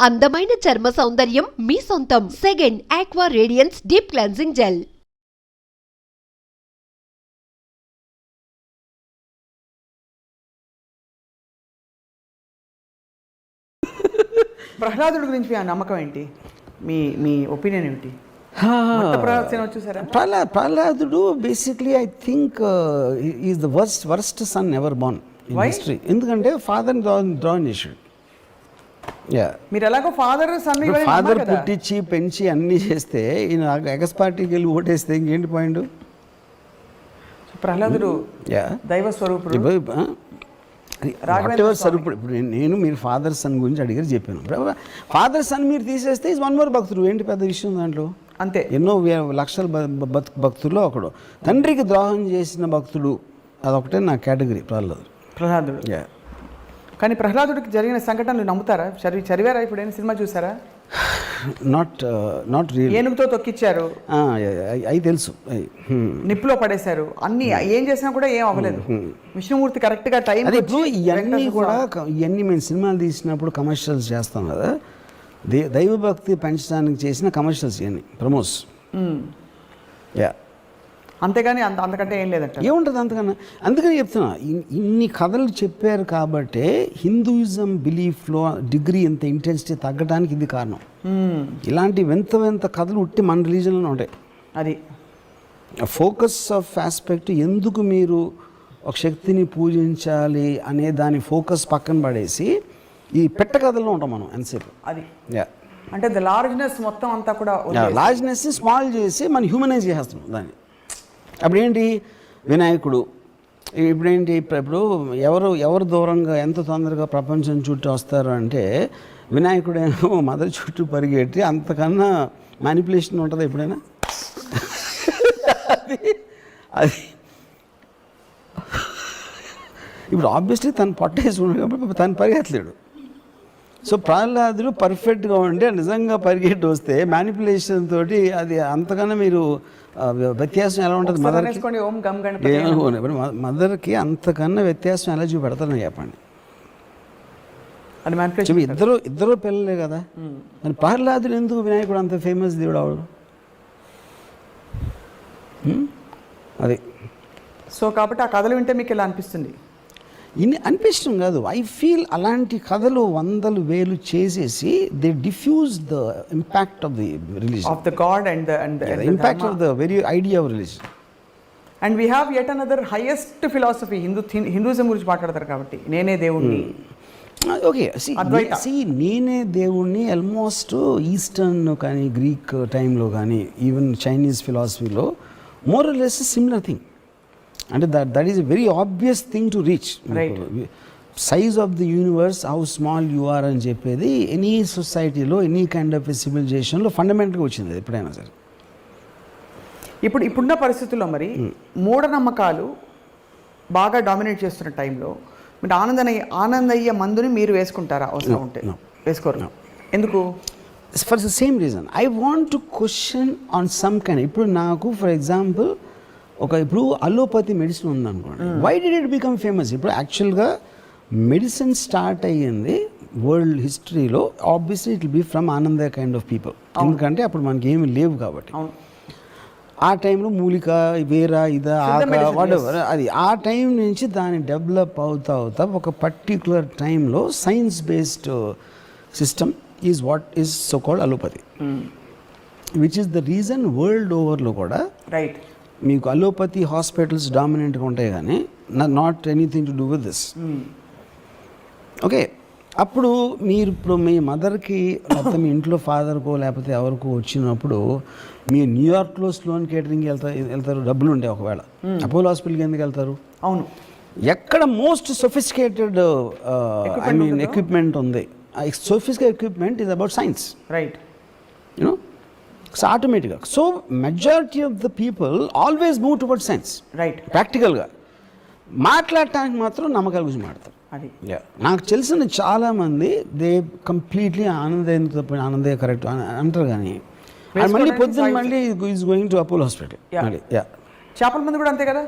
అందమైన చర్మ సౌందర్యం మీ సొంతం. Second aqua radiance deep cleansing gel ప్రహ్లాదుడి గురించి మీ నమ్మకం ఏంటి? మీ మీ ఒపీనియన్ ఏంటి? ప్రహ్లా ప్రహ్లాదుడు basically I think is the worst worst son ever Why? History ఎందుకంటే ఫాదర్ డ్రాన్ చేసాడు యా మీరు ఎలాగో ఫాదర్ సన్ ఫాదర్ పుట్టించి పెంచి అన్నీ చేస్తే ఈయన ఎగస్ పార్టీకి వెళ్ళి ఓటేస్తే ఇంకేంటి పాయింట్ ప్రహ్లాదుడు యా దైవ స్వరూపుడు. సార్ ఇప్పుడు నేను- మీరు ఫాదర్ సన్ గురించి అడిగారు చెప్పాను. ఫాదర్ సన్ మీరు తీసేస్తే ఇస్ వన్ మోర్ భక్తుడు ఏంటి పెద్ద విషయం దాంట్లో? అంతే. ఎన్నో లక్షల భక్తుల్లో ఒకడు. తండ్రికి ద్రోహం చేసిన భక్తుడు అదొకటే నా కేటగిరీ ప్రహ్లాదు ప్రహ్లాదుడు. యా కానీ ప్రహ్లాదుడికి జరిగిన సంఘటనలు నమ్ముతారా? చదివి చదివారా? ఇప్పుడు ఏమైనా సినిమా చూసారా? నాట్ నాట్ రియల్ ఏనుగుతో తొక్కిచ్చారు. అవి తెలుసు. Hmm. నిప్పులో పడేశారు. అన్ని ఏం చేసినా కూడా ఏం అవ్వలేదు. విష్ణుమూర్తి కరెక్ట్గా టైం అదే ఇప్పుడు ఇవన్నీ కూడా ఇవన్నీ మేము సినిమాలు తీసినప్పుడు కమర్షియల్స్ చేస్తాం కదా. దైవభక్తి పెంచడానికి చేసిన కమర్షియల్స్ ఇవన్నీ ప్రమోస్ యా అంతేగాని అంత అంతకంటే ఏం లేదంట. ఏముంటుంది అంతకన్నా? అందుకని చెప్తున్నా ఇన్- ఇన్ని కథలు చెప్పారు కాబట్టే హిందూయిజం బిలీఫ్లో డిగ్రీ ఇంత ఇంటెన్సిటీ తగ్గడానికి ఇది కారణం. ఇలాంటి వింత వింత కథలు ఉట్టి మన రిలీజన్లో ఉంటాయి. అది. ఫోకస్ ఆఫ్ ఆస్పెక్ట్ ఎందుకు మీరు ఒక శక్తిని పూజించాలి అనే దాని ఫోకస్ పక్కన పడేసి ఈ పెట్ట కథల్లో ఉంటాం మనం ఎంతసేపు. అది. యా అంటే ద లార్జ్నెస్ మొత్తం అంతా కూడా వదిలేసి- లార్జ్నెస్ స్మాల్ చేసి మనం హ్యూమనైజ్ చేసేస్తున్నాం దాన్ని. అప్పుడేంటి వినాయకుడు? ఇప్పుడేంటి ఇప్పుడు ఇప్పుడు ఎవరు ఎవరు దూరంగా ఎంత తొందరగా ప్రపంచం చుట్టూ వస్తారు అంటే వినాయకుడేమో మదర్ చుట్టూ పరిగెట్టి అంతకన్నా మ్యానిపులేషన్ ఉంటుంది ఎప్పుడైనా? అది అది. ఇప్పుడు ఆబ్వియస్లీ తను పట్టేసుకున్నాడు కాబట్టి తను పరిగెత్తలేడు. సో ప్రహ్లాదుడు పర్ఫెక్ట్గా ఉండి నిజంగా పరిగెట్టి వస్తే మ్యానిపులేషన్ తోటి అది అంతకన్నా మీరు వ్యత్యాసం ఎలా ఉంటుంది మదర్కి మదర్కి అంతకన్నా వ్యత్యాసం ఎలా చూపెడతారని చెప్పండి. అది ఇద్దరు ఇద్దరు పిల్లలే కదా. మరి ప్రహ్లాదుడు ఎందుకు వినాయకుడు అంత ఫేమస్ దేవుడు అవడు? అది. సో కాబట్టి ఆ కథలు వింటే మీకు ఇలా అనిపిస్తుంది. ఇన్ని అనిపించడం కాదు. ఐ ఫీల్ అలాంటి కథలు వందలు వేలు చేసేసి they diffuse the impact of the religion of the god and and impact of the very idea of religion and we have at another highest philosophy Hindu Hinduism గురించి మాట్లాడతారు కాబట్టి నేనే దేవుణ్ణి. ఓకే అద్వైత. సి నేనే దేవుణ్ణి ఆల్మోస్ట్ ఈస్టర్న్ కానీ Greek టైంలో కానీ ఈవెన్ చైనీస్ ఫిలాసఫీలో మోర్ లెస్ సిమిలర్ థింగ్ అంటే that that is a very obvious thing to reach. Size of the universe how small you are అని చెప్పేది ఎనీ సొసైటీలో ఎనీ కైండ్ ఆఫ్ సివిలైజేషన్లో ఫండమెంటల్గా వచ్చింది అది ఎప్పుడైనా సరే. ఇప్పుడు ఇప్పుడున్న పరిస్థితుల్లో మరి మూఢనమ్మకాలు బాగా డామినేట్ చేస్తున్న టైంలో మీరు ఆనందనయ్య ఆనందయ్య మందుని మీరు వేసుకుంటారా? అవసరం ఉంటే. వేసుకోరు. ఎందుకు? For the same reason I want to question on some kind ఇప్పుడు నాకు ఫర్ ఎగ్జాంపుల్ ఒక ఇప్పుడు అలోపతి మెడిసిన్ ఉందనుకోండి. Why did it become famous ఇప్పుడు యాక్చువల్గా మెడిసిన్ స్టార్ట్ అయ్యింది వరల్డ్ హిస్టరీలో ఆబ్వియస్లీ ఇట్ బి ఫ్రమ్ ఆనంద కైండ్ ఆఫ్ పీపుల్ ఎందుకంటే అప్పుడు మనకి ఏమి లేవు కాబట్టి. ఆ టైంలో మూలిక వేర ఇదా వాటెవర్ అది ఆ టైం నుంచి దాన్ని డెవలప్ అవుతా అవుతా ఒక పర్టికులర్ టైంలో science based system is what is so called allopathy which is the reason world ఓవర్లో కూడా రైట్ మీకు అలోపతి హాస్పిటల్స్ డామినెంట్గా ఉంటాయి కానీ not anything to do with this okay అప్పుడు మీరు ఇప్పుడు మీ మదర్కి లేకపోతే మీ ఇంట్లో ఫాదర్కో లేకపోతే ఎవరికో వచ్చినప్పుడు మీరు న్యూయార్క్లో స్లోన్ కేటరింగ్కి వెళ్తారు వెళ్తారు డబ్బులు ఉంటాయి ఒకవేళ. అపోలో హాస్పిటల్కి ఎందుకు వెళ్తారు? అవును. ఎక్కడ most sophisticated I mean equipment ఉంది. Sophisticate equipment is about science right so ఆటోమేటిక్గా so majority of the people always move toward science right ప్రాక్టికల్గా మాట్లాడటానికి మాత్రం నమ్మకాల గురించి అది Yeah. నాకు తెలిసిన చాలామంది they completely Anandaiah Anandaiah correct అంటారు కానీ మళ్ళీ పొద్దున్న. మళ్ళీ is going to Apollo hospital. మళ్ళీ యా చేపల మంది కూడా అంతే కదా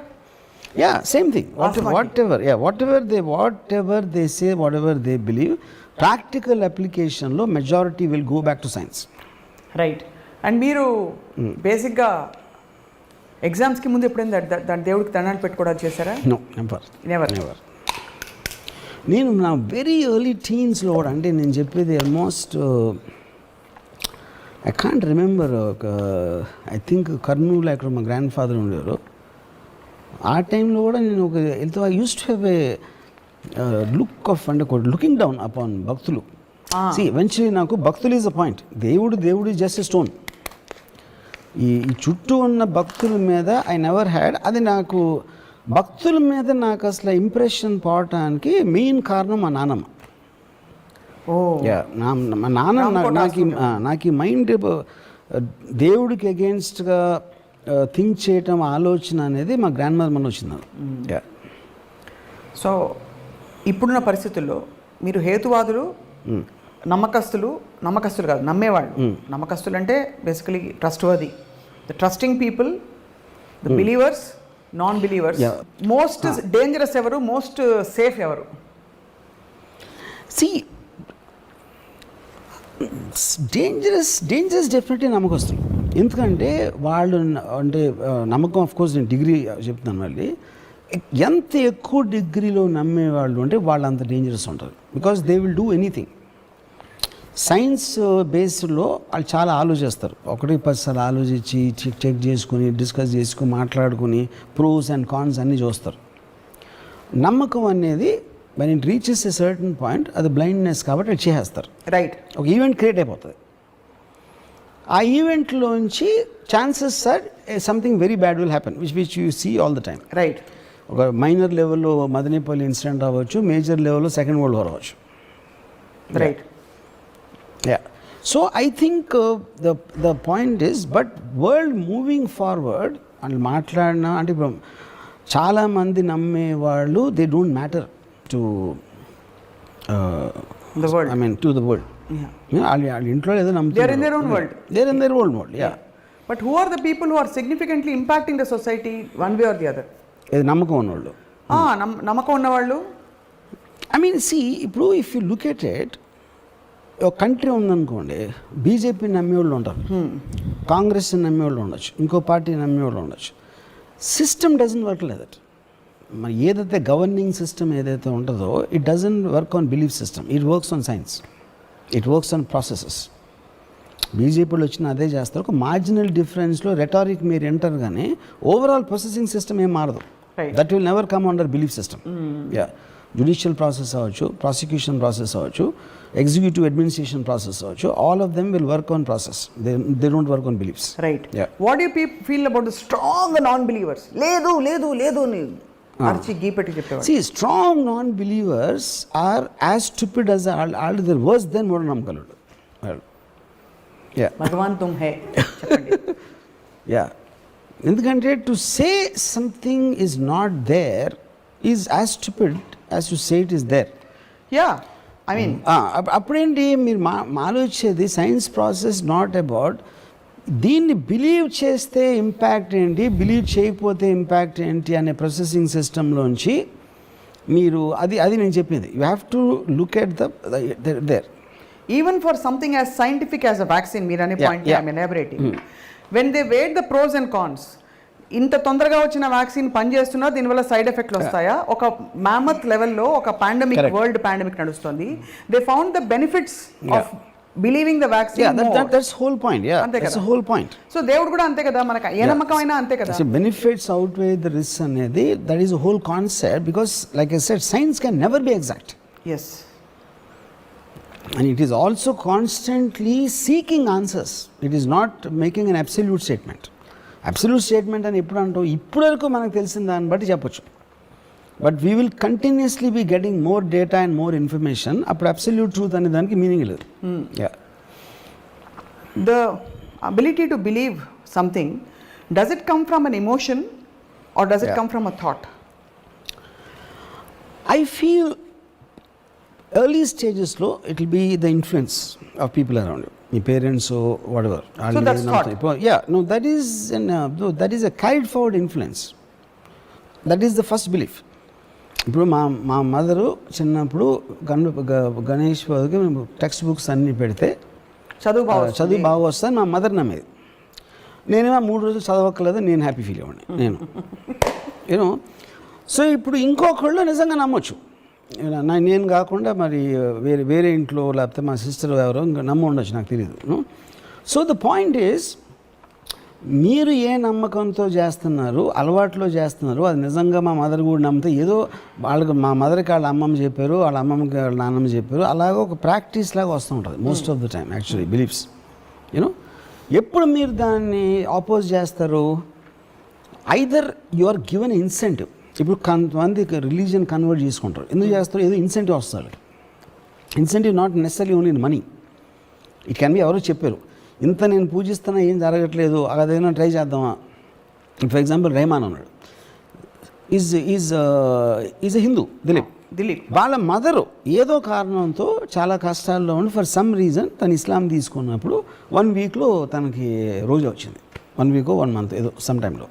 Yeah, same thing. What, Vasmaki. whatever, yeah, whatever they, whatever they say, whatever they believe, practical application లో majority will go back to science. Right and మీరు బేసిక్గా ఎగ్జామ్స్కి ముందు ఎప్పుడైనా దాని దేవుడికి దండాలు పెట్టుకోవడం చేశారా. Never. నేను నా వెరీ ఎర్లీ టీన్స్లో కూడా అంటే నేను చెప్పేది ఆల్మోస్ట్ ఐ కాంట్ రిమెంబర్ ఒక ఐ థింక్ కర్నూలు అక్కడ మా గ్రాండ్ ఫాదర్ ఉండేవారు. ఆ టైంలో కూడా నేను ఒక వెళ్తే I use to have a look of అంటే లుకింగ్ డౌన్ అపాన్ భక్తులు. సి ఎవెన్చువలీ నాకు భక్తులు ఈజ్ అ పాయింట్ దేవుడు దేవుడు జస్ట్ స్టోన్ ఈ ఈ చుట్టూ ఉన్న భక్తుల మీద ఐ నెవర్ హ్యాడ్ అది నాకు భక్తుల మీద నాకు అసలు ఇంప్రెషన్ పోవటానికి మెయిన్ కారణం మా నాన్నమ్మ ఓ. Yeah, నా మా నాన్న నాకు నాకు ఈ- మైండ్ దేవుడికి అగేన్స్ట్గా థింక్ చేయటం ఆలోచన అనేది మా గ్రాండ్ మదర్ మన వచ్చింది. సో ఇప్పుడున్న పరిస్థితుల్లో మీరు హేతువాదులు నమ్మకస్తులు నమ్మకస్తులు కాదు నమ్మేవాళ్ళు. నమ్మకస్తులు అంటే basically trust worthy the trusting people the believers non believers. Most dangerous ఎవరు మోస్ట్ సేఫ్ ఎవరు? సి డేంజరస్ డేంజరస్ డెఫినెట్లీ నమ్మకస్తులు. ఎందుకంటే వాళ్ళు అంటే నమ్మకం ఆఫ్ కోర్స్ నేను డిగ్రీ చెప్తున్నాను మళ్ళీ. ఎంత ఎక్కువ డిగ్రీలో నమ్మేవాళ్ళు అంటే వాళ్ళు అంత డేంజరస్ ఉంటారు. Because they will do anything science బేస్డ్లో వాళ్ళు చాలా ఆలోచిస్తారు. ఒకటి పదిసార్లు ఆలోచించి చెక్ చెక్ చేసుకుని డిస్కస్ చేసుకుని మాట్లాడుకుని ప్రోస్ అండ్ కాన్స్ అన్నీ చూస్తారు. నమ్మకం అనేది when it reaches a certain point అది బ్లైండ్నెస్ కాబట్టి అది చేసేస్తారు. రైట్ ఒక ఈవెంట్ క్రియేట్ అయిపోతుంది. ఆ ఈవెంట్లోంచి chances sir something very bad will happen which which you see all the time right ఒక మైనర్ లెవెల్లో మదనేపల్లి ఇన్సిడెంట్ అవ్వచ్చు మేజర్ లెవెల్లో సెకండ్ వరల్డ్ వార్ అవ్వచ్చు. Right I think uh, the the point is, but world moving forward అని మాట్లాడినా అంటే ఇప్పుడు చాలా మంది నమ్మే వాళ్ళు they don't matter to The world. I mean to the world వాళ్ళ వాళ్ళ ఇంట్లో ఏదో are in their own world. There in their old world yeah but who are the people who are significantly impacting the society one way or the other ఇది నమ్మకం ఉన్నవాళ్ళు? నమ్మకం ఉన్నవాళ్ళు? I mean see ఇప్పుడు if you look at it country ఉందనుకోండి BJP నమ్మేవాళ్ళు ఉంటారు. కాంగ్రెస్ నమ్మేవాళ్ళు ఉండొచ్చు ఇంకో పార్టీ నమ్మేవాళ్ళు ఉండొచ్చు. సిస్టమ్ డజన్ వర్క్ లేదు మరి ఏదైతే గవర్నింగ్ సిస్టమ్ ఏదైతే ఉంటుందో it doesn't work on belief system it works on science it works on processes బీజేపీలో వచ్చిన అదే చేస్తారు. ఒక మార్జినల్ డిఫరెన్స్లో రెటారిక్ మీరు ఎంటర్ కానీ ఓవరాల్ ప్రాసెసింగ్ సిస్టమ్ ఏం మారదు. That will never come under belief system yeah judicial process అవ్వచ్చు ప్రాసిక్యూషన్ ప్రాసెస్ అవ్వచ్చు. ఎగ్జిక్యూటివ్ అడ్మినిస్ట్రేషన్ ప్రాసెస్ అవ్వచ్చు all of them will work on process they they don't work on beliefs right Yeah. What you peep feel about the strong non believers లేదు లేదు లేదు అని అరిచి గీ పెట్టి చెప్పేవాడు see strong non believers are as stupid as all the others than మూఢనమ్మకాలు వాళ్ళు యా భగవాన్ తుమ్ హే చెప్పండి యా ఎందుకంటే to say something is not there is as stupid as to say it is there yeah I mean అప్పుడేంటి మీరు మా మాలో వచ్చేది సైన్స్ ప్రాసెస్ నాట్ అబౌట్ దీన్ని బిలీవ్ చేస్తే ఇంపాక్ట్ ఏంటి బిలీవ్ చేయకపోతే ఇంపాక్ట్ ఏంటి అనే ప్రాసెసింగ్ సిస్టంలోంచి మీరు అది అది నేను చెప్పింది. You have to look at the there even for something as scientific as a vaccine మీరు అనే point. I'm elaborating when they weighed the pros and cons ఇంత తొందరగా వచ్చిన వ్యాక్సిన్ పనిచేస్తున్నా దీనివల్ల సైడ్ ఎఫెక్ట్లు వస్తాయా? ఒక మ్యామత్ లెవెల్లో ఒక పాండమిక్. వరల్డ్ పాండమిక్ నడుస్తుంది. They found the benefits of believing the yeah vaccine that that's whole point yeah that's. Whole point so దేవుడు కూడా అంతే కదా మనకు ఏ నమ్మకమైనా అంతే కదా. Benefits outweigh the risk అనేది that is whole concept because like I said science can never be exact as and it is also constantly seeking answers. It is not making an absolute statement. Absolute statement అని ఎప్పుడు అంటాం? ఇప్పటి వరకు మనకు తెలిసిన దాన్ని బట్టి చెప్పొచ్చు. But we will continuously be getting more data and more information అప్పుడు అబ్సల్యూట్ ట్రూత్ అనే దానికి మీనింగ్ లేదు. The ability to believe something does it come from an emotion or does it. Come from a thought I feel early స్టేజెస్లో it will be the influence of people around me parents thought. Yeah no that is that is a carried forward influence that is the first belief ఇప్పుడు మా మా mother చిన్నప్పుడు గణ గణేష్ బాబుకి text books అన్నీ పెడితే చదువు బాగా చదువు బాగా వస్తుంది మా మదర్ నమ్మేది. నేనేమో మూడు రోజులు చదవక్కర్లేదు నేను హ్యాపీ ఫీల్ అవ్వండి నేను. యూనో సో ఇప్పుడు ఇంకొకళ్ళు నిజంగా నమ్మొచ్చు. నేను కాకుండా మరి వేరే వేరే ఇంట్లో లేకపోతే మా సిస్టర్ ఎవరో ఇంకా నమ్మ ఉండొచ్చు నాకు తెలియదు సో ద పాయింట్ ఈస్ మీరు ఏ నమ్మకంతో చేస్తున్నారు అలవాట్లో చేస్తున్నారు అది నిజంగా మా మదర్ కూడా నమ్మితే ఏదో వాళ్ళకి మా మదర్కి వాళ్ళ అమ్మమ్మ చెప్పారు వాళ్ళ అమ్మమ్మకి వాళ్ళ నాన్నమ్మ చెప్పారు అలాగే ఒక ప్రాక్టీస్ లాగా వస్తూ ఉంటుంది most of the time actually beliefs you know ఎప్పుడు మీరు దాన్ని ఆపోజ్ చేస్తారు? Either you are given incentive ఇప్పుడు కొంతమంది రిలీజియన్ కన్వర్ట్ చేసుకుంటారు. ఎందుకు చేస్తారు? ఏదో ఇన్సెంటివ్ వస్తారు incentive not necessary only in money it can be ఎవరో చెప్పారు. ఇంత నేను పూజిస్తున్నా ఏం జరగట్లేదు అదేమైనా ట్రై చేద్దామా? ఫర్ ఎగ్జాంపుల్ రెహమాన్ ఉన్నాడు is is is a Hindu Dilip Dilip వాళ్ళ మదరు ఏదో కారణంతో చాలా కష్టాల్లో ఉండి ఫర్ సమ్ రీజన్ తను ఇస్లాం తీసుకున్నప్పుడు వన్ వీక్లో తనకి రోజు వచ్చింది. వన్ వీక్ వన్ మంత్ ఏదో సమ్ టైంలో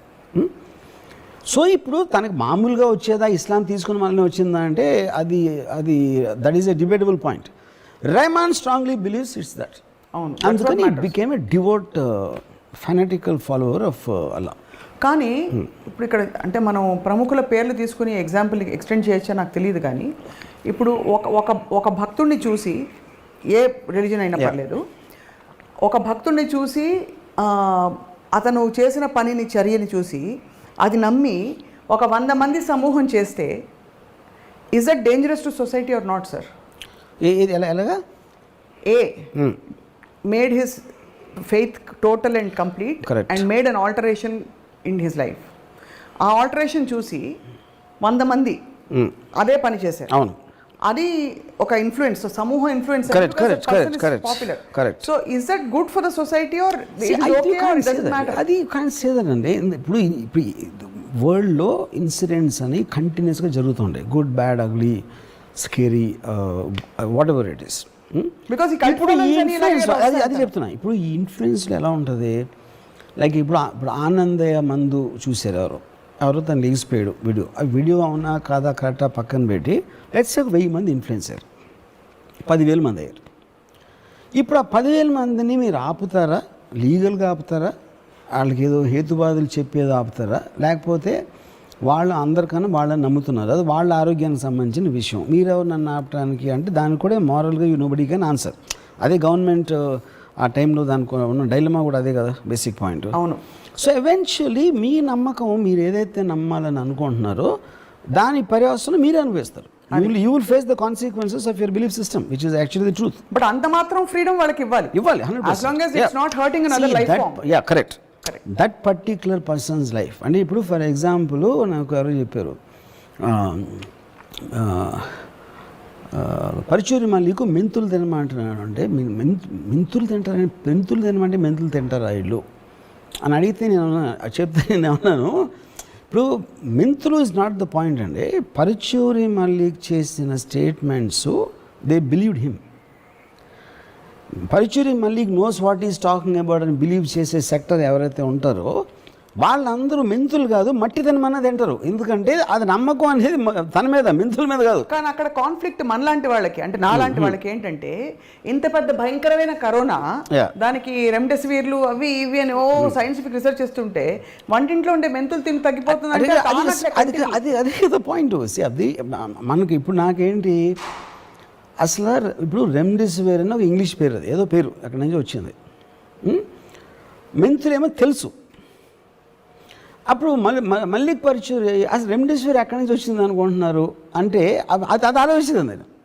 సో ఇప్పుడు తనకి మామూలుగా వచ్చేదా ఇస్లాం తీసుకున్న వల్లనే వచ్చిందా అంటే అది అది that is a debatable point Rahman strongly believes it's that అవును. అందుకని it became a devout fanatical follower of Allah కానీ ఇప్పుడు ఇక్కడ అంటే మనం ప్రముఖుల పేర్లు తీసుకుని ఎగ్జాంపుల్ ఎక్స్టెండ్ చేయొచ్చా నాకు తెలియదు కానీ ఇప్పుడు ఒక ఒక ఒక భక్తుడిని చూసి ఏ రిలీజన్ అయినా పర్లేదు. ఒక భక్తుడిని చూసి అతను చేసిన పనిని చర్యని చూసి అది నమ్మి ఒక వంద మంది సమూహం చేస్తే is that dangerous to society or not sir ఎలాగా ఏ Hmm. Made his faith total and complete. And made an alteration in his life ఆ ఆల్టరేషన్ చూసి వంద మంది Mm. అదే పని చేశారు అవును అది ఒక ఇన్ఫ్లుయెన్స్ సమూహ influence correct, correct, correct, popular correct. So is that good for the society or. అది కాన్ సేదనండి ఇప్పుడు ఇప్పుడు వరల్డ్లో ఇన్సిడెంట్స్ అని కంటిన్యూస్గా జరుగుతుంటాయి good bad ugly scary whatever it is because? ఇప్పుడు ఈ ఇన్ఫ్లుయెన్స్ అది అది. చెప్తున్నా ఇప్పుడు ఈ ఇన్ఫ్లుయెన్స్లో ఎలా ఉంటుంది లైక్ ఇప్పుడు ఇప్పుడు ఆనందయ్య మందు చూశారు ఎవరు ఎవరో తను లేచిపోయాడు వీడియో ఆ వీడియో అవునా కాదా కరెక్టా పక్కన పెట్టి లెట్స్ ఒక వెయ్యి మంది ఇన్ఫ్లుయెన్సర్ పదివేల మంది అయ్యారు. ఇప్పుడు ఆ పదివేల మందిని మీరు ఆపుతారా? లీగల్గా ఆపుతారా? వాళ్ళకి ఏదో హేతుబాధలు చెప్పేది ఆపుతారా? లేకపోతే వాళ్ళు అందరికన్నా వాళ్ళని నమ్ముతున్నారు. అది వాళ్ళ ఆరోగ్యానికి సంబంధించిన విషయం. మీరెవరు నన్ను ఆపడానికి అంటే దానికి కూడా మారల్గా యూ నోబడి కెన్ ఆన్సర్ అదే గవర్నమెంట్ ఆ టైంలో దానికి ఉన్న డైలమా కూడా అదే కదా బేసిక్ పాయింట్ అవును. సో ఎవెన్చువలీ మీ నమ్మకం మీరు ఏదైతే నమ్మాలని అనుకుంటున్నారో దాని పర్యవసనం మీరే అనుభవిస్తారు. You will face the consequences of your belief system which is actually the truth but అంత మాత్రం ఫ్రీడమ్ వాళ్ళకి ఇవ్వాలి. ఇవ్వాలి hundred. Yeah correct. That particular person's life అంటే ఇప్పుడు ఫర్ ఎగ్జాంపుల్ నాకు ఎవరో చెప్పారు. పరుచూరి మల్లికు మెంతులు తినమంటున్నాడు అంటే మెంతులు తింటారని మెంతులు తినమంటే మెంతులు తింటారా వీళ్ళు? అని అడిగితే నేను చెప్తే నేను అన్నాను ఇప్పుడు మెంతులు ఇస్ నాట్ ద పాయింట్ అండి. పరుచూరి మల్లిక్ చేసిన statements they believed him Paruchuri Mallik knows what is talking about అని బిలీవ్ చేసే సెక్టర్ ఎవరైతే ఉంటారో వాళ్ళందరూ మెంతులు కాదు మట్టి తినమన్నా తింటారు. ఎందుకంటే అది నమ్మకం అనేది తన మీద మెంతుల మీద కాదు. కానీ అక్కడ కాన్ఫ్లిక్ట్ మనలాంటి వాళ్ళకి అంటే నాలాంటి వాళ్ళకి ఏంటంటే ఇంత పెద్ద భయంకరమైన కరోనా. దానికి రెమ్డెసివిర్లు అవి ఇవి అని ఓ సైంటిఫిక్ రీసెర్చ్ చేస్తుంటే వంటింట్లో ఉండే మెంతులు తిని తగ్గిపోతుంది అది అది కదా పాయింట్ అది మనకి ఇప్పుడు నాకేంటి అసలు ఇప్పుడు రెమ్డెసివిర్ అని ఒక ఇంగ్లీష్ పేరు అది ఏదో పేరు అక్కడి నుంచి వచ్చింది. ఉం? మెంతులేమో తెలుసు. అప్పుడు మళ్ళీ మళ్ళీ పరిచయం అసలు రెమ్డెసివిర్ ఎక్కడి నుంచి వచ్చింది అనుకుంటున్నారు? అంటే అది అది ఆలోచించింది నేను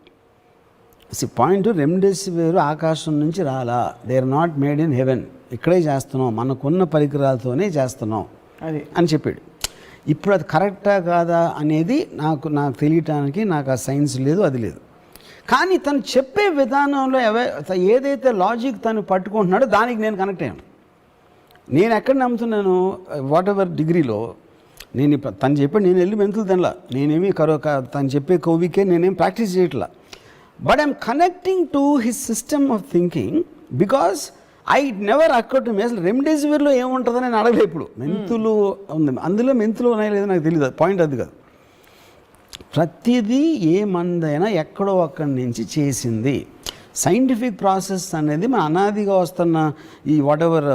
సి పాయింట్ రెమ్డెసివిర్ ఆకాశం నుంచి రాలా. They are not made in heaven ఇక్కడే చేస్తున్నాం. మనకున్న పరికరాలతోనే చేస్తున్నాం. అది. అని చెప్పాడు. ఇప్పుడు అది కరెక్టా కాదా అనేది నాకు నాకు తెలియటానికి నాకు ఆ సైన్స్ లేదు అది లేదు. కానీ తను చెప్పే విధానంలో ఏదైతే లాజిక్ తను పట్టుకుంటున్నాడో దానికి నేను కనెక్ట్ అయ్యాను. నేను ఎక్కడ నమ్ముతున్నాను వాట్ ఎవర్ డిగ్రీలో నేను తను చెప్పాడు నేను వెళ్ళి మెంతులు తినలా. నేనేమి కరో తను చెప్పే కోవికే నేనేం ప్రాక్టీస్ చేయట్లా. But I'm connecting to his system of thinking because I never అక్కడ అసలు రెమ్డెసివిర్లో ఏముంటుందని నేను అడగలేదు ఇప్పుడు. మెంతులు ఉంది. అందులో మెంతులు ఉన్నాయో లేదో నాకు తెలియదు పాయింట్ అది కాదు. ప్రతిదీ ఏ మందైనా ఎక్కడో అక్కడి నుంచి చేసింది. సైంటిఫిక్ ప్రాసెస్ అనేది మన అనాదిగా వస్తున్న ఈ వాట్ ఎవర్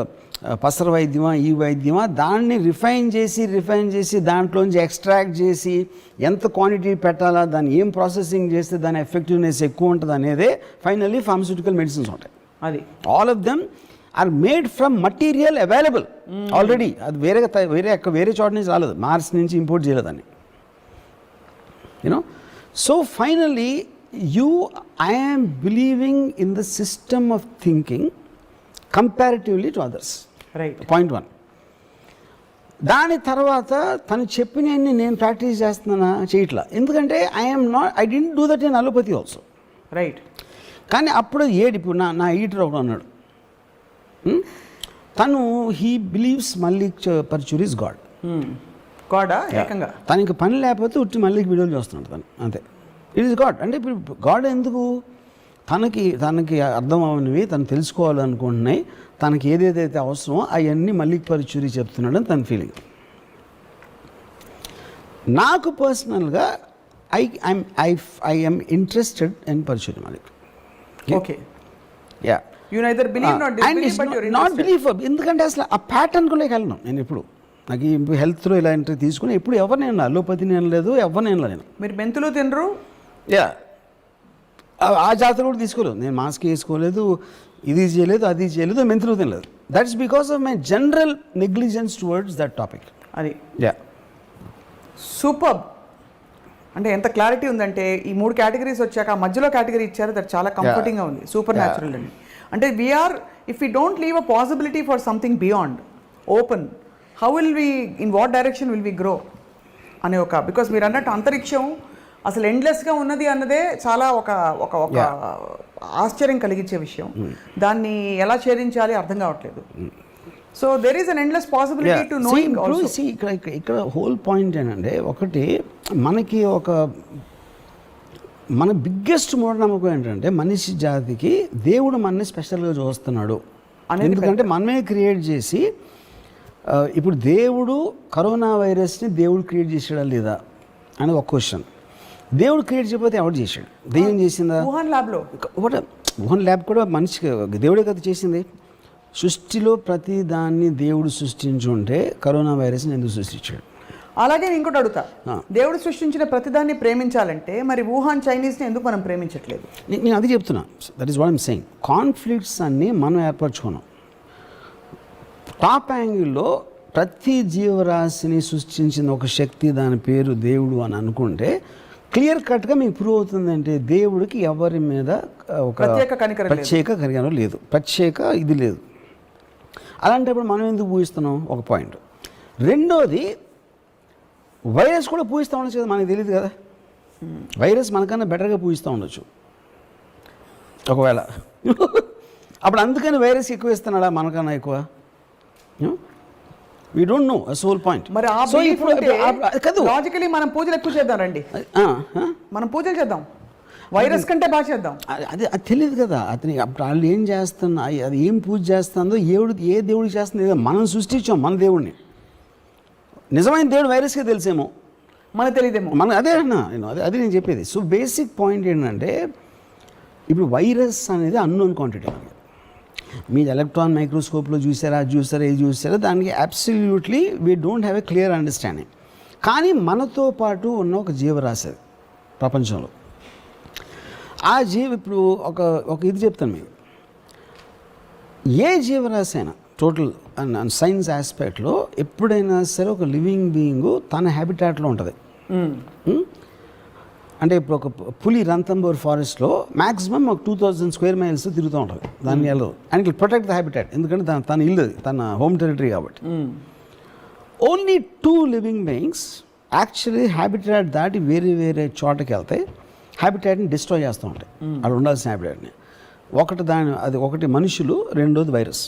పసర వైద్యమా ఈ వైద్యమా దాన్ని రిఫైన్ చేసి రిఫైన్ చేసి దాంట్లోంచి ఎక్స్ట్రాక్ట్ చేసి ఎంత క్వాంటిటీ పెట్టాలా దాన్ని ఏం ప్రాసెసింగ్ చేస్తే దాని ఎఫెక్టివ్నెస్ ఎక్కువ ఉంటుంది అనేదే ఫైనల్లీ ఫార్మస్యూటికల్ మెడిసిన్స్ ఉంటాయి. అది. All of them are made from material available already అది వేరే వేరే వేరే చోట నుంచి రాలేదు. మార్స్ నుంచి ఇంపోర్ట్ చేయలేదని you know so finally you I'm believing in the system of thinking comparatively to others right point one దాని తర్వాత తను చెప్పినవన్నీ నేను ప్రాక్టీస్ చేస్తున్నానా? చేయట్లా. ఎందుకంటే I'm not I didn't do that in allopathy also right కానీ అప్పుడు ఏడు ఇప్పుడు నా నా ఈటర్ ఒకడు అన్నాడు? తను he believes Mallik Parchur is god గాడా ఏకంగా? తనకి పని లేకపోతే ఉట్టి మల్లిక్ వీడియోలు చూస్తున్నాడు తను. అంతే. ఇట్ ఇస్ గాడ్ అంటే ఇప్పుడు గాడ్ ఎందుకు? తనకి తనకి అర్థం అవనివి తను తెలుసుకోవాలనుకుంటున్నాయి తనకి ఏదేదైతే అవసరమో అవన్నీ మల్లిక్ పరుచూరి చెప్తున్నాడని తన ఫీలింగ్ నాకు పర్సనల్గా I I'm I I'm interested in Paruchuri Mallik okay yeah you neither believe not believe ఎందుకంటే అసలు ఆ ప్యాటర్న్ కూడా వెళ్ళను నేను ఇప్పుడు నాకు ఈ హెల్త్లో ఇలాంటివి తీసుకుని ఎప్పుడు ఎవరు నేను అలోపతి నేను లేదు ఎవరు నేను. నేను మీరు మెంతులు తినరు? యా ఆ జాతర కూడా తీసుకోలేదు. నేను మాస్క్ వేసుకోలేదు ఇది చేయలేదు అది చేయలేదు మెంతులు తినలేదు. That's because of my general negligence towards that topic అది. యా సూపర్ అంటే ఎంత క్లారిటీ ఉందంటే ఈ మూడు కేటగిరీస్ వచ్చాక ఆ మధ్యలో కేటగిరీ ఇచ్చారు దట్ చాలా కంఫర్టింగ్గా ఉంది. సూపర్ న్యాచురల్ అండి. అంటే we're if you don't leave a possibility for something beyond open how will we in what direction will we grow అనే ఒక బికాస్ మీరు అన్నట్టు అంతరిక్షం అసలు ఎండ్లెస్గా ఉన్నది అన్నదే చాలా ఒక ఒక ఒక ఆశ్చర్యం కలిగించే విషయం. దాన్ని ఎలా ఛేదించాలి అర్థం కావట్లేదు. So there is an endless possibility to see, ఇక్కడ ఇక్కడ హోల్ పాయింట్ ఏంటంటే ఒకటి మనకి ఒక మన బిగ్గెస్ట్ మూఢనమ్మకం ఏంటంటే మనిషి జాతికి దేవుడు మనని స్పెషల్గా చూస్తున్నాడు. ఎందుకంటే మనమే క్రియేట్ చేసి ఇప్పుడు దేవుడు కరోనా వైరస్ని దేవుడు క్రియేట్ చేసాడా లేదా? అని ఒక క్వశ్చన్ దేవుడు క్రియేట్ చేయకపోతే ఎవడు చేశాడు? దెయ్యం చేసిందా? వుహాన్ ల్యాబ్లో. ఒకటి వుహాన్ ల్యాబ్ కూడా మనిషికి దేవుడే కదా చేసింది. సృష్టిలో ప్రతి దాన్ని దేవుడు సృష్టించుంటే కరోనా వైరస్ని ఎందుకు సృష్టించాడు? అలాగే నేను ఇంకోటి అడుగుతా. దేవుడు సృష్టించిన ప్రతిదాన్ని ప్రేమించాలంటే మరి వుహాన్ చైనీస్ని ఎందుకు మనం ప్రేమించట్లేదు? నేను అది చెప్తున్నా. That is what I'm saying conflicts అన్నీ మనం ఏర్పరచుకున్నాం. టాప్ యాంగిల్లో ప్రతి జీవరాశిని సృష్టించిన ఒక శక్తి దాని పేరు దేవుడు అని అనుకుంటే క్లియర్ కట్గా మీకు ప్రూవ్ అవుతుందంటే దేవుడికి ఎవరి మీద ఒక ప్రత్యేక కనికరం లేదు. ప్రత్యేక కనికరం లేదు. ప్రత్యేక ఇది లేదు. అలాంటప్పుడు మనం ఎందుకు పూజిస్తున్నాం? ఒక పాయింట్. రెండోది వైరస్ కూడా పూజిస్తూ ఉండొచ్చు కదా మనకి తెలియదు కదా. వైరస్ మనకన్నా బెటర్గా పూజిస్తూ ఉండొచ్చు. ఒకవేళ. అప్పుడు అందుకని వైరస్ ఎక్కువ ఇస్తున్నాడా మనకన్నా ఎక్కువ. We don't know sole point మరి ఆ సో ఇప్పుడు కాదు. లాజికలీ మనం పూజలు ఎక్కువ చేద్దాం రండి. మనం పూజలు చేద్దాం. వైరస్ కంటే బాగా చేద్దాం. అది- అది తెలియదు కదా. అతని అప్పుడు వాళ్ళు ఏం చేస్తున్నా అది ఏం పూజ చేస్తుందో ఏడు ఏ దేవుడికి చేస్తుందో మనం సృష్టించాం మన దేవుడిని నిజమైన దేవుడు వైరస్కే తెలిసేమో. మనకు తెలియదేమో. మన అదే అన్నా నేను అదే అది నేను చెప్పేది. సో బేసిక్ పాయింట్ ఏంటంటే ఇప్పుడు వైరస్ అనేది అన్నోన్ క్వాంటిటీ మీరు ఎలక్ట్రాన్ మైక్రోస్కోప్లో చూసారా అది చూసారా ఇది చూసారా దానికి absolutely we don't have a clear understanding కానీ మనతో పాటు ఉన్న ఒక జీవరాశి అది ప్రపంచంలో. ఆ జీవి ఇప్పుడు ఒక ఒక ఇది చెప్తాను మీకు. ఏ జీవరాశి అయినా టోటల్ సైన్స్ ఆస్పెక్ట్లో ఎప్పుడైనా సరే ఒక లివింగ్ బీయింగ్ తన హ్యాబిటాట్లో ఉంటుంది? అంటే ఇప్పుడు ఒక పులి రంతంబోర్ ఫారెస్ట్లో మ్యాక్సిమం ఒక టూ థౌజండ్ స్క్వేర్ మైల్స్ తిరుగుతూ ఉంటుంది దాన్ని వెళ్ళదు అండ్ ప్రొటెక్ట్ ద హ్యాబిటాట్ ఎందుకంటే తన తన ఇల్లు తన హోమ్ టెరిటరీ కాబట్టి. Only two living beings actually habitat దాటి వేరే వేరే చోటకి వెళ్తే హ్యాబిటాట్ని డిస్ట్రాయ్ చేస్తూ ఉంటాయి. అక్కడ ఉండాల్సిన హ్యాబిటాట్ని ఒకటి దాని అది ఒకటి మనుషులు రెండోది వైరస్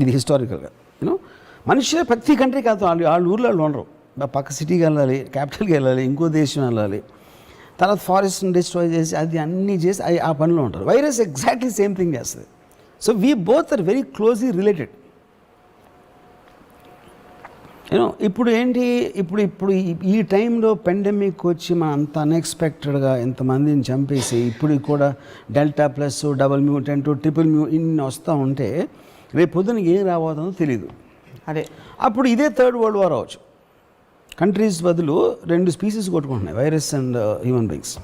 ఇది హిస్టారికల్గా యూనో మనుషులే ప్రతి కంట్రీకి వెళ్తాం. వాళ్ళు వాళ్ళ ఊర్లో వాళ్ళు ఉండరు. పక్క సిటీకి వెళ్ళాలి క్యాపిటల్కి వెళ్ళాలి ఇంకో దేశం వెళ్ళాలి. తర్వాత ఫారెస్ట్ని డిస్ట్రాయ్ చేసి అది అన్నీ చేసి అవి ఆ పనిలో ఉంటారు. వైరస్ ఎగ్జాక్ట్లీ సేమ్ థింగ్ చేస్తుంది. So we both are very closely related you know ఇప్పుడు ఏంటి? ఇప్పుడు ఇప్పుడు ఈ- ఈ టైంలో పెండమిక్ వచ్చి మన అంత అన్ఎక్స్పెక్టెడ్గా ఎంతమందిని చంపేసి ఇప్పుడు కూడా delta plus double mutant triple mu ఇన్ని వస్తూ ఉంటే రేపు పొద్దున ఏం రాబోతుందో తెలియదు అదే. అప్పుడు ఇదే థర్డ్ వరల్డ్ వార్ అవ్వచ్చు కంట్రీస్ బదులు రెండు species కొట్టుకుంటున్నాయి virus and human beings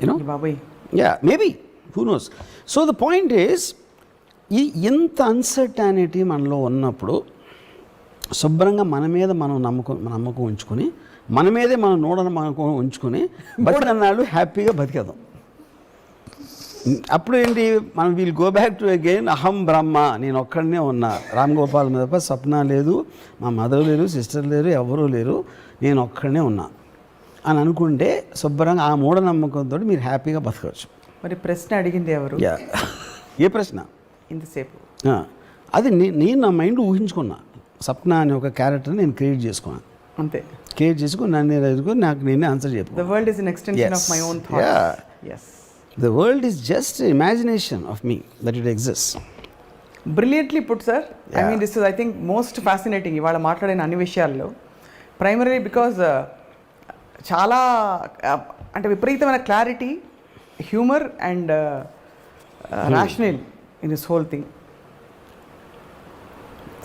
you know బాబాయ్? Yeah maybe who knows so the point is ఈ ఎంత అన్సర్టానిటీ మనలో ఉన్నప్పుడు శుభ్రంగా మన మీద మనం నమ్మకం నమ్మకం ఉంచుకొని మన మీదే మనం నోడ నమ్మకం ఉంచుకొని బతికన్నాళ్ళు హ్యాపీగా బతికేద్దాం. అప్పుడు ఏంటి మనం we'll go back to again అహం బ్రహ్మ నేను ఒక్కడనే ఉన్నా. రామ్ గోపాల్ మీద తప్ప స్వప్న లేదు మా మదర్ లేరు సిస్టర్ లేరు ఎవరూ లేరు నేను ఒక్కడనే ఉన్నా. అని అనుకుంటే శుభ్రంగా ఆ మూఢనమ్మకంతో మీరు హ్యాపీగా బతకవచ్చు. మరి ప్రశ్న అడిగింది ఎవరు? ఏ ప్రశ్న? ఇంతసేపు. అది నేను నా మైండ్ ఊహించుకున్నా. సప్న అనే ఒక క్యారెక్టర్ నేను క్రియేట్ చేసుకున్నాను. అంతే. క్రియేట్ చేసుకుని నన్ను నేను ఎదుర్కొని నాకు నేనే ఆన్సర్ ద చెప్పాను world is extension of. My own. Thoughts as the world is just imagination of me that it exist brilliantly put sir I. Mean this is I think most fascinating ఇవాళ మాట్లాడిన అన్ని విషయాల్లో. Primary because చాలా uh, అంటే విపరీతమైన clarity humour and rational in this whole thing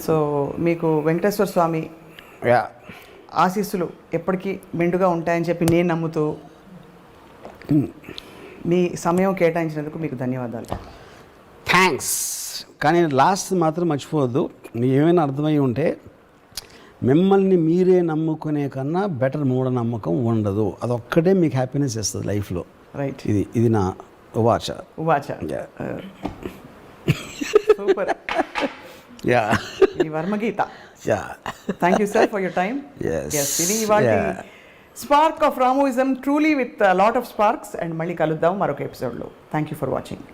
so మీకు వెంకటేశ్వర స్వామి ఆశీస్సులు ఎప్పటికీ మెండుగా ఉంటాయని చెప్పి నేను నమ్ముతూ మీ సమయం కేటాయించినందుకు మీకు ధన్యవాదాలు. థ్యాంక్స్ కానీ లాస్ట్ మాత్రం మర్చిపోవద్దు. ఏమైనా అర్థమై ఉంటే మిమ్మల్ని మీరే నమ్ముకునే కన్నా బెటర్ మూఢనమ్మకం ఉండదు. అదొక్కటే మీకు హ్యాపీనెస్ ఇస్తుంది లైఫ్లో రైట్ ఇది ఇది నా వాచ ఉవాచ. Yeah. సూపర్. యా ఈ వర్మగీత. Yeah thank you sir for your time Yes. ఇది ఇవాళ. Spark of Ramuism truly with lot of sparks and మళ్ళీ కలుద్దాం మరొక ఎపిసోడ్లో థ్యాంక్ యూ ఫర్ వాచింగ్